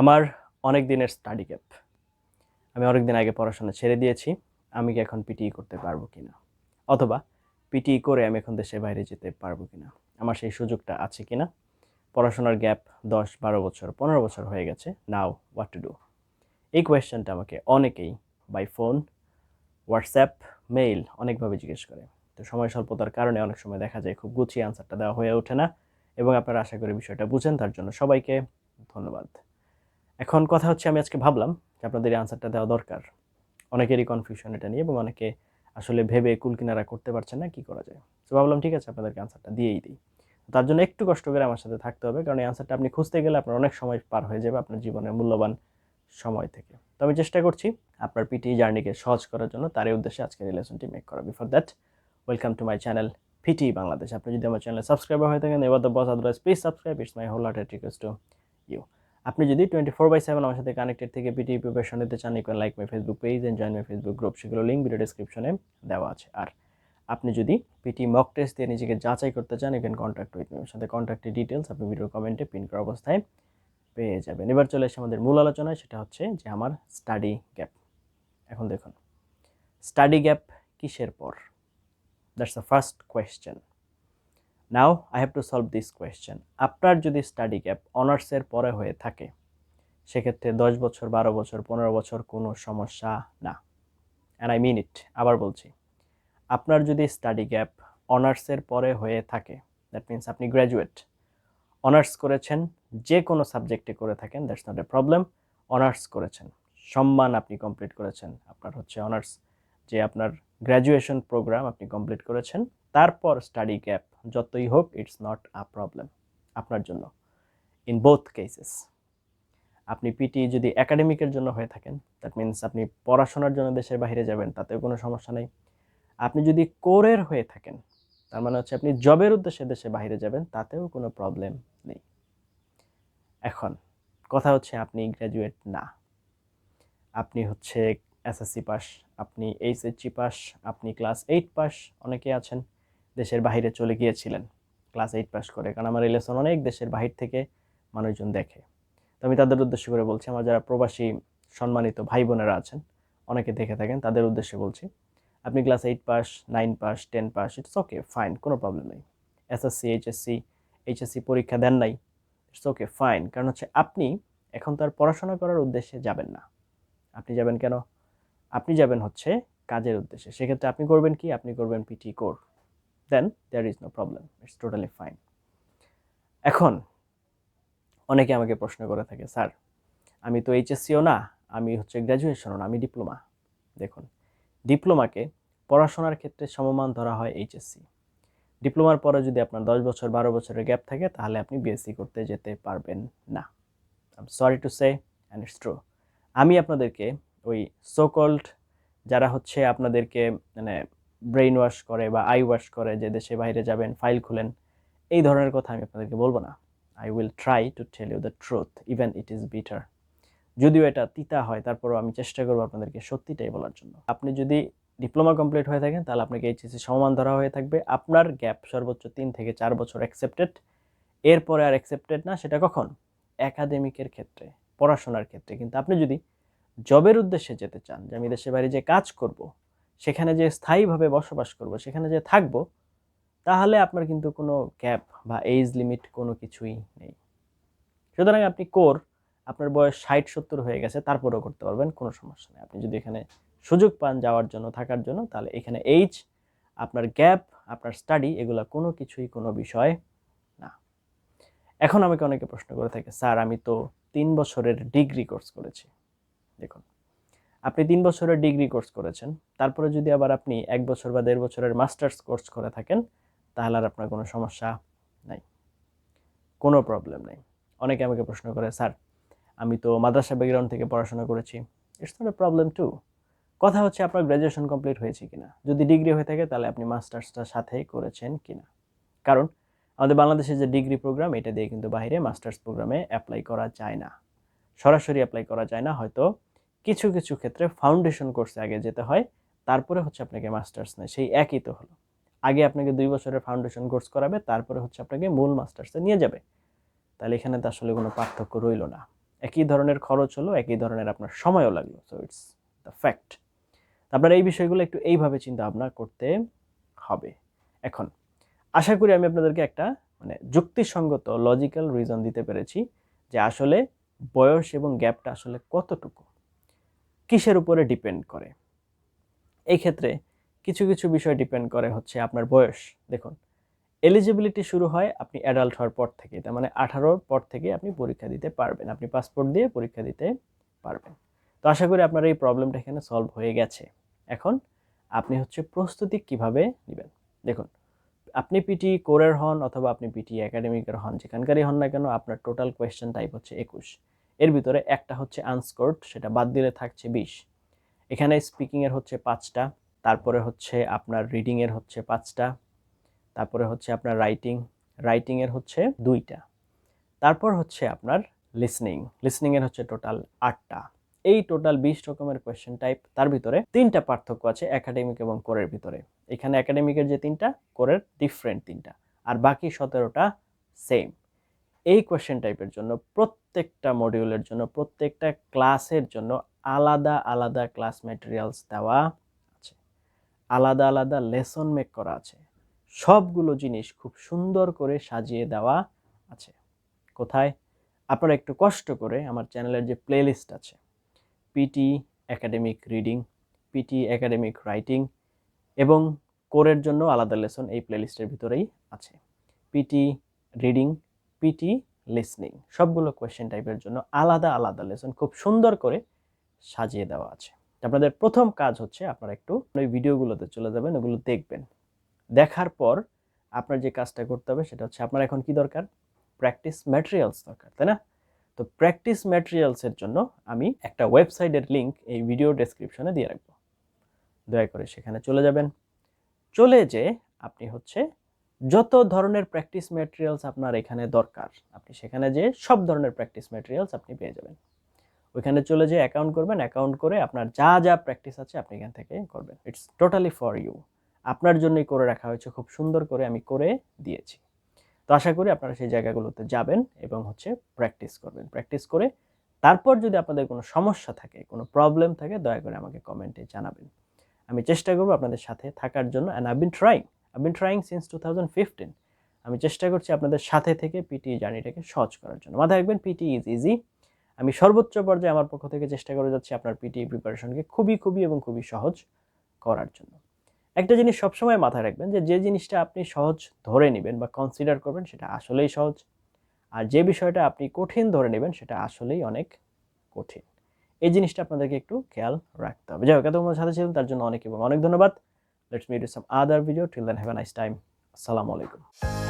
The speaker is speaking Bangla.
আমার অনেক দিনের স্টাডি গ্যাপ আমি অনেক দিন আগে পড়াশোনা ছেড়ে দিয়েছি, আমি কি এখন পিটিই করতে পারব কিনা? অথবা পিটিই করে আমি এখন দেশের বাইরে যেতে পারব কিনা? আমার সেই সুযোগটা আছে কিনা? পড়াশোনার গ্যাপ দশ, বারো বছর, পনেরো বছর হয়ে গেছে নাও হোয়াট টু ডু এই কোয়েশ্চেনটা আমাকে অনেকেই বাই ফোন হোয়াটসঅ্যাপ মেইল অনেকভাবে জিজ্ঞেস করে। তো সময় স্বল্পতার কারণে অনেক সময় দেখা যায় খুব গুছিয়ে আনসারটা দেওয়া হয়ে ওঠে না। এবং আপনারা আশা করি বিষয়টা বুঝেন, তার জন্য সবাইকে ধন্যবাদ। এখন কথা হচ্ছে আমি আজকে ভাবলাম যে আপনাদের এই আনসারটা দেওয়া দরকার। অনেকেরই কনফিউশন এটা নিয়ে এবং অনেকে আসলে ভেবে কুলকিনারা করতে পারছে না, কি করা যায়? তো ভাবলাম ঠিক আছে, আপনাদেরকে আনসারটা দিয়েই দিই। তার জন্য একটু কষ্ট করে আমার সাথে থাকতে হবে, কারণ এই আনসারটা আপনি খুঁজতে গেলে আপনার অনেক সময় পার হয়ে যাবে আপনার জীবনের মূল্যবান সময় থেকে। তো আমি চেষ্টা করছি আপনার পিটি জার্নিকে সহজ করার জন্য, তারই উদ্দেশ্যে আজকে রিলেশনটি মেক করা। Before that welcome to my channel PT Bangladesh. আপনি যদি আমার চ্যানেলে সাবস্ক্রাইবার হয়ে থাকেন, এবার the boss otherwise please subscribe it's my whole hearted request to you আপনি যদি টোয়েন্টি ফোর বাই সেভেন আমার সাথে কানেক্টেড থেকে পিটি প্রিপারেশন নিতে চান equal like my Facebook page and join my Facebook group সেগুলো লিঙ্ক ভিডিও ডিসক্রিপশনে দেওয়া আছে। আর আপনি যদি পিটি মক টেস্ট দিয়ে নিজেকে যাচাই করতে চান you can contact with me সাথে কন্ট্যাক্টের ডিটেলস আপনি ভিডিও কমেন্টে পিন করা অবস্থায় পেয়ে যাবেন। এবার চলে এসে আমাদের মূল আলোচনায়, সেটা হচ্ছে যে আমার স্টাডি গ্যাপ এখন দেখুন স্টাডি গ্যাপ কিসের পর? That's the first question now I have to solve this question আপনার যদি স্টাডি গ্যাপ অনার্সের পরে হয়ে থাকে, সেক্ষেত্রে দশ বছর, বারো বছর, পনেরো বছর কোনো সমস্যা না। অ্যান্ড আই মিন ইট আবার বলছি। আপনার যদি স্টাডি গ্যাপ অনার্সের পরে হয়ে থাকে দ্যাট মিন্স আপনি গ্র্যাজুয়েট অনার্স করেছেন, যে কোনো সাবজেক্টে করে থাকেন that's not a problem honours করেছেন। সম্মান আপনি কমপ্লিট করেছেন, আপনার হচ্ছে অনার্স যে আপনার গ্র্যাজুয়েশন প্রোগ্রাম আপনি কমপ্লিট করেছেন তারপর স্টাডি গ্যাপ যতই হোক ইটস নট আ প্রবলেম আপনার জন্য ইন বোথ কেসেস আপনি পিটি যদি একাডেমিকের জন্য হয়ে থাকেন দ্যাট মিন্স আপনি পড়াশোনার জন্য দেশের বাইরে যাবেন, তাতেও কোনো সমস্যা নেই। আপনি যদি কোরের হয়ে থাকেন, তার মানে হচ্ছে আপনি জবের উদ্দেশ্যে দেশে বাইরে যাবেন, তাতেও কোনো প্রবলেম নেই। এখন, কথা হচ্ছে আপনি গ্র্যাজুয়েট না। আপনি হচ্ছে এসএসসি পাস আপনি এইচএসসি পাস আপনি ক্লাস এইট পাস অনেকে আছেন। দেশের বাইরে চলে গিয়েছিলেন। ক্লাস এইট পাস করে, কারণ আমার রিলেশন অনেক দেশের বাহির থেকে মানুষজন দেখে। তো আমি তাদের উদ্দেশ্য করে বলছি, আমার যারা প্রবাসী সম্মানিত ভাই বোনেরা আছেন, অনেকে দেখে থাকেন, তাদের উদ্দেশ্যে বলছি, আপনি class eight pass, nine pass, ten pass, it's okay, fine, কোনো প্রবলেম নেই। এসএসসি, এইচএসসি এইচএসসি পরীক্ষা দেন নাই, ইটস ওকে, ফাইন। কারণ হচ্ছে আপনি এখন তো আর পড়াশোনা করার উদ্দেশ্যে যাবেন না। আপনি যাবেন কেন? আপনি যাবেন হচ্ছে কাজের উদ্দেশ্যে। সেক্ষেত্রে আপনি করবেন কি? আপনি করবেন PT core then there is no problem it's totally fine এখন অনেকে আমাকে প্রশ্ন করে থাকে, স্যার, আমি তো এইচএসসিও না, আমি হচ্ছে গ্র্যাজুয়েশনও না, আমি ডিপ্লোমা দেখুন ডিপ্লোমাকে পড়াশোনার ক্ষেত্রে সমমান ধরা হয় এইচএসসি ডিপ্লোমার পরে যদি আপনার দশ বছর, বারো বছরের গ্যাপ থাকে, তাহলে আপনি বিএসসি করতে যেতে পারবেন না। Sorry to say and it's true আমি আপনাদেরকে ওই সোকল্ড যারা হচ্ছে আপনাদেরকে মানে ব্রেইন ওয়াশ করে বা আই ওয়াশ করে যে দেশে বাইরে যাবেন ফাইল খুলেন, এই ধরনের কথা আমি আপনাদেরকে বলব না। I will try to tell you the truth even it is bitter যদিও এটা তিতা হয়, তারপরও আমি চেষ্টা করব আপনাদেরকে সত্যিটাই বলার জন্য। আপনি যদি ডিপ্লোমা কমপ্লিট হয়ে থাকেন, তাহলে আপনাকে এইচএসসি সমান ধরা হয়ে থাকবে। আপনার গ্যাপ সর্বোচ্চ তিন থেকে চার বছর অ্যাকসেপ্টেড এরপরে আর অ্যাকসেপ্টেড না, সেটা কখন? একাডেমিকের ক্ষেত্রে, পড়াশোনার ক্ষেত্রে। কিন্তু আপনি যদি জবের উদ্দেশ্যে যেতে চান, যে আমি দেশের বাইরে যে কাজ করব সেখানে যে স্থায়ীভাবে বসবাস করব, সেখানে যে থাকব, তাহলে আপনার কিন্তু কোনো গ্যাপ বা এজ লিমিট কোনো কিছুই নেই। সুতরাং আপনি কোর আপনার বয়স ষাট, সত্তর হয়ে গেছে, তারপরেও করতে পারবেন, কোনো সমস্যা নেই। আপনি যদি এখানে সুযোগ পান যাওয়ার জন্য, থাকার জন্য, তাহলে এখানে এইজ আপনার গ্যাপ আপনার স্টাডি এগুলো কোনো কিছুই কোনো বিষয় না। এখন আমাকে অনেকে প্রশ্ন করে থাকে, স্যার, আমি তো তিন বছরের ডিগ্রি কোর্স করেছি। দেখুন আপনি তিন বছরের ডিগ্রি কোর্স করেছেন, তারপরে যদি আবার আপনি এক বছর বা দেড় বছরের মাস্টার্স কোর্স করে থাকেন, তাহলে আর আপনার কোনো সমস্যা নাই। কোনো প্রবলেম নেই। অনেকে আমাকে প্রশ্ন করে, স্যার, আমি তো মাদ্রাসা ব্যাকগ্রাউন্ড থেকে পড়াশোনা করেছি। It's not a problem to কথা হচ্ছে আপনার গ্র্যাজুয়েশন কমপ্লিট হয়েছে কিনা? যদি ডিগ্রি হয়ে থাকে, তাহলে আপনি মাস্টার্সটা সাথেই করেছেন কিনা? কারণ আমাদের বাংলাদেশের যে ডিগ্রি প্রোগ্রাম এটা দিয়ে কিন্তু বাইরে মাস্টার্স প্রোগ্রামে অ্যাপ্লাই করা যায় না। সরাসরি অ্যাপ্লাই করা যায় না, হয়তো কিছু কিছু ক্ষেত্রে ফাউন্ডেশন কোর্সে আগে যেতে হয়, তারপরে হচ্ছে আপনাকে মাস্টার্স নেয়, সেই একই তো হলো। আগে আপনাকে দুই বছরের ফাউন্ডেশন কোর্স করাবে, তারপরে হচ্ছে আপনাকে মূল মাস্টার্সে নিয়ে যাবে। তাহলে এখানে তো আসলে কোনো পার্থক্য রইল না। একই ধরনের খরচ হলো, একই ধরনের আপনার সময়ও লাগল সো ইটস দ্য ফ্যাক্ট আপনার এই বিষয়গুলো একটু এইভাবে চিন্তা ভাবনা করতে হবে। এখন, আশা করি আমি আপনাদেরকে একটা মানে যুক্তিসঙ্গত লজিক্যাল রিজন দিতে পেরেছি যে আসলে বয়স এবং গ্যাপটা আসলে কতটুকু। কিসের উপরে ডিপেন্ড করে? এই ক্ষেত্রে কিছু কিছু বিষয় ডিপেন্ড করে হচ্ছে আপনার বয়স। দেখুন এলিজিবিলিটি শুরু হয় আপনি অ্যাডাল্ট হওয়ার পর থেকে তার মানে আঠারোর পর থেকে আপনি পরীক্ষা দিতে পারবেন। আপনি পাসপোর্ট দিয়ে পরীক্ষা দিতে পারবেন। তো আশা করি আপনার এই প্রবলেমটা এখানে সলভ হয়ে গেছে। এখন আপনি হচ্ছে প্রস্তুতি কীভাবে নেবেন? দেখুন, আপনি পিটি কোরের হন অথবা আপনি পিটি একাডেমিকের হন, যেখানকারই হন না কেন, আপনার টোটাল কোয়েশ্চেন টাইপ হচ্ছে একুশ। এর ভিতরে একটা হচ্ছে আনস্কোর্ড, সেটা বাদ দিলে থাকছে বিশ। এখানে স্পিকিংয়ের হচ্ছে পাঁচটা, তারপরে হচ্ছে আপনার রিডিংয়ের হচ্ছে পাঁচটা, তারপরে হচ্ছে আপনার রাইটিং, রাইটিংয়ের হচ্ছে দুইটা। তারপর হচ্ছে আপনার লিসনিং, লিসনিংয়ের হচ্ছে টোটাল আটটা। এই টোটাল বিশ রকমের কোয়েশ্চেন টাইপ, তার ভিতরে তিনটা পার্থক্য আছে একাডেমিক এবং কোরের ভিতরে। এখানে একাডেমিকের যে তিনটা, কোরের ডিফারেন্ট তিনটা, আর বাকি সতেরোটা সেম। এই কোয়েশ্চেন টাইপের জন্য, প্রত্যেকটা মডিউলের জন্য, প্রত্যেকটা ক্লাসের জন্য আলাদা আলাদা ক্লাস ম্যাটেরিয়ালস দেওয়া আছে। আলাদা আলাদা লেসন মেক করা আছে। সবগুলো জিনিস খুব সুন্দর করে সাজিয়ে দেওয়া আছে। কোথায়? আপনারা একটু কষ্ট করে আমার চ্যানেলের যে প্লেলিস্ট আছে PT academic reading PT academic writing এবং কোরের জন্য আলাদা লেসন এই প্লেলিস্টের ভিতরেই আছে। পিটি রিডিং পিটি লিসনিং সবগুলো কোয়েশ্চেন টাইপের জন্য আলাদা আলাদা লেসন খুব সুন্দর করে সাজিয়ে দেওয়া আছে। আপনাদের প্রথম কাজ হচ্ছে আপনারা একটু ওই ভিডিওগুলোতে চলে যাবেন, ওগুলো দেখবেন। দেখার পর আপনার যে কাজটা করতে হবে সেটা হচ্ছে আপনার এখন কি দরকার? প্র্যাকটিস ম্যাটেরিয়ালস দরকার, তাই না? তো প্র্যাকটিস ম্যাটেরিয়ালসের জন্য আমি একটা ওয়েবসাইটের লিঙ্ক এই ভিডিও ডেসক্রিপশনে দিয়ে রাখব। দয়া করে সেখানে চলে যাবেন। চলে যে আপনি হচ্ছে যত ধরনের প্র্যাকটিস ম্যাটেরিয়ালস আপনার এখানে দরকার, আপনি সেখানে যে সব ধরনের প্র্যাকটিস ম্যাটেরিয়ালস আপনি পেয়ে যাবেন। ওইখানে চলে যে অ্যাকাউন্ট করবেন অ্যাকাউন্ট করে আপনার যা যা প্র্যাকটিস আছে আপনি এখান থেকে করবেন। ইটস টোটালি ফর ইউ আপনার জন্যই করে রাখা হয়েছে, খুব সুন্দর করে আমি করে দিয়েছি। তো আশা করি আপনারা সেই জায়গাগুলোতে যাবেন এবং হচ্ছে প্র্যাকটিস করবেন। প্র্যাকটিস করে তারপর যদি আপনাদের কোনো সমস্যা থাকে, কোনো প্রবলেম থাকে, দয়া করে আমাকে কমেন্টে জানাবেন। আমি চেষ্টা করব আপনাদের সাথে থাকার জন্য and I been trying I been trying since two thousand fifteen আমি চেষ্টা করছি আপনাদের সাথে থেকে পিটি জার্নিটাকে সহজ করার জন্য। মাথায় রাখবেন পিটি ইজ ইজি আমি সর্বোচ্চ পর্যায়ে আমার পক্ষ থেকে চেষ্টা করে যাচ্ছি আপনার পিটি প্রিপারেশনকে খুবই খুবই এবং খুবই সহজ করার জন্য। একটা জিনিস সবসময় মাথায় রাখবেন যে যে জিনিসটা আপনি সহজ ধরে নেবেন বা কনসিডার করবেন সেটা আসলেই সহজ। আর যে বিষয়টা আপনি কঠিন ধরে নেবেন সেটা আসলেই অনেক কঠিন। এই জিনিসটা আপনাদেরকে একটু খেয়াল রাখতে হবে। যাই হোক এত সাথে ছিলেন, তার জন্য অনেক এবং অনেক ধন্যবাদ। Let's meet in some other video. Till then, have a nice time. Assalamu alaikum.